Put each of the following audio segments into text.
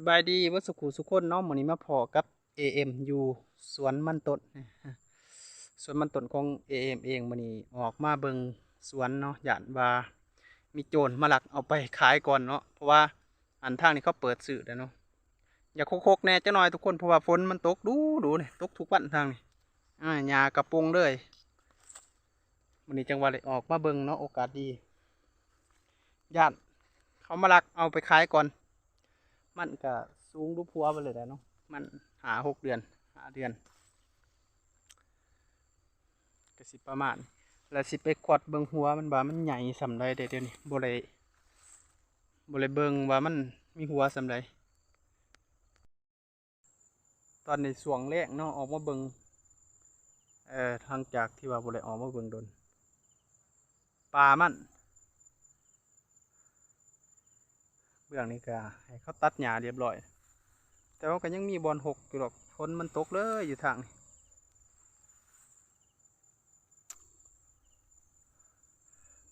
สบายดีวัสุขุสุคนเนาะมื้อนี้มาพอกับ AM อยู่สวนมันต้นสวนมันต้นของ AM เองมื้อนี้ออกมาเบิงสวนเนาะหยานว่ามีโจรมาหลักเอาไปขายก่อนเนาะเพราะว่าอันทางนี้เขาเปิดสื่อแล้วเนาะอย่าโคกๆแน่จักหน่อยทุกคนเพราะว่าฝนมันตกดูดูเนี่ยตกทุกวันทางนี้อ่าหญ้ากระปงเลยมื้อนี้จังหวะเลยออกมาเบิงเนาะโอกาสดีย่านเขามาลักเอาไปขายก่อน มันก็สูงรูปพัวไปเลยแหละเนาะมันหาหกเดือนหาเดือนก็สิประมาณ แล้วสิไปกวาดเบิงหัวมันว่ามันใหญ่สำไรเดเดี๋ยวนี้บ่เลยบ่เลยเบิงว่ามันมีหัวสำไรตอนในสวงแรกเนาะออกมาเบิงเอ่อทางจากที่ว่าบ่เลยออกมาเบิงโดนปลามัน เบื้องนี้ก็ให้เขาตัดหญ้าเรียบร้อย แต่ว่าก็ยังมีบอลหกอยู่หรอกฝนมันตกเลยอยู่ทางนี้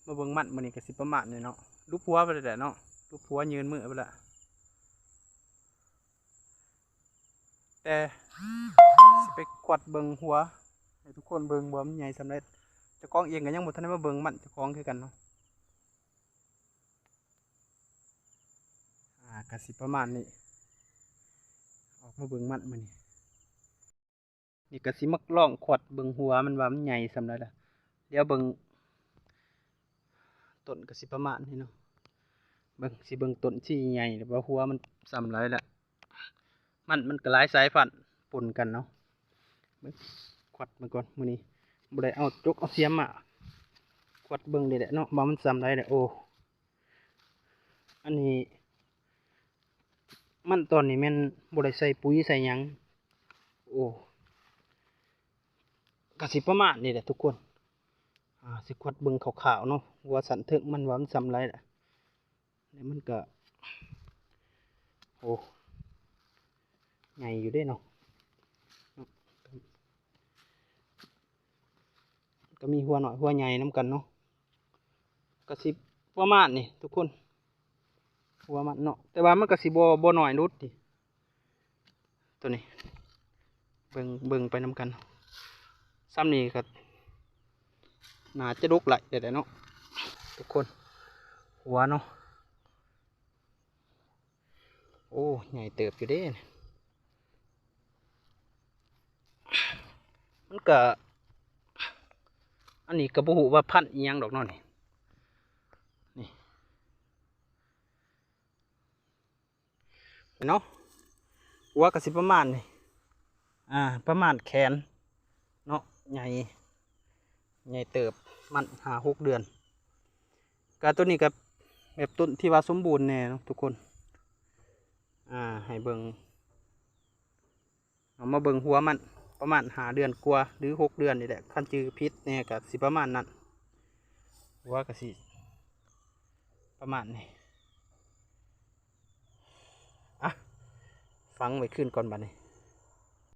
มาเบิ่งมันมันนี่ก็สิประมาณนี่เนาะลูกพัวไปเลยแหละเนาะลูกพัวยืนมือไปละแต่สิไปกวดเบิ่งหัวให้ทุกคนเบิ่งบ่มันใหญ่สำเร็จเจ้าของเองก็ยังบ่ทันได้มาเบิ่งมันเจ้าของคือกันเนาะ อ่ากสิประมาณนี้ ออกมาเบิ่งมันมันนี่นี่กสิมักล่องขวดเบิ่งหัวมันว่ามันใหญ่สำหรับละเดี๋ยวเบิ่งต้นกสิประมาณนี้เนาะเบิ่งสิเบิ่งต้นที่ใหญ่หรือว่าหัวมันสำไรละมันมันก็หลายสายพันธุ์ปนกันเนาะเบิ่งขวดมันก่อนมือนี้บ่ได้เอาจกเอาเสียมมาขวดเบิ่งนี่แหละเนาะว่ามันสำไรแหละโอ้อันนี้ มันตอนนี้แม่นบริใส่ปุ๋ยใส่หยังโอ้กสิประมาณนี่แหละทุกคนอ่าสิควัดเบิ่งขาวๆเนาะว่าสันเทิงมันว่ามันสำไรแหละแล้วมันก็โอ้ใหญ่อยู่เด้เนาะก็มีหัวหน่อยหัวใหญ่น้ำกันเนาะกสิประมาณนี่ทุกคน หัวมันเนาะแต่ว่ามันก็สิบ่บ่น้อยนุดดิตัวนี้ เบิ่งเบิ่งไปนำกันซ้ำนี่ก็น่าจะลุกไหลเดี๋ยวเนาะทุกคน หัวเนาะโอ้ใหญ่เติบอยู่เด้นี่มันก็อันนี้ก็บ่ฮู้ว่าพันอีหยังดอกนาะนี่ เนาะหัวกระสิประมาณนี่อ่าประมาณแขนเนาะใหญ่ใหญ่เติบมันหาหกเดือนกาตัวนี้กับแบบต้นที่ว่าสมบูรณ์แน่เนาะทุกคนอ่าให้เบิงเอามาเบิงหัวมันประมาณหาเดือนกว่าหรือหกเดือนนี่แหละขั้นจือพิษเนี่ยกับสิประมาณนั้นหัวกระสิประมาณนี้ อะ ฟังไว้ขึ้นก่อนบัดนี้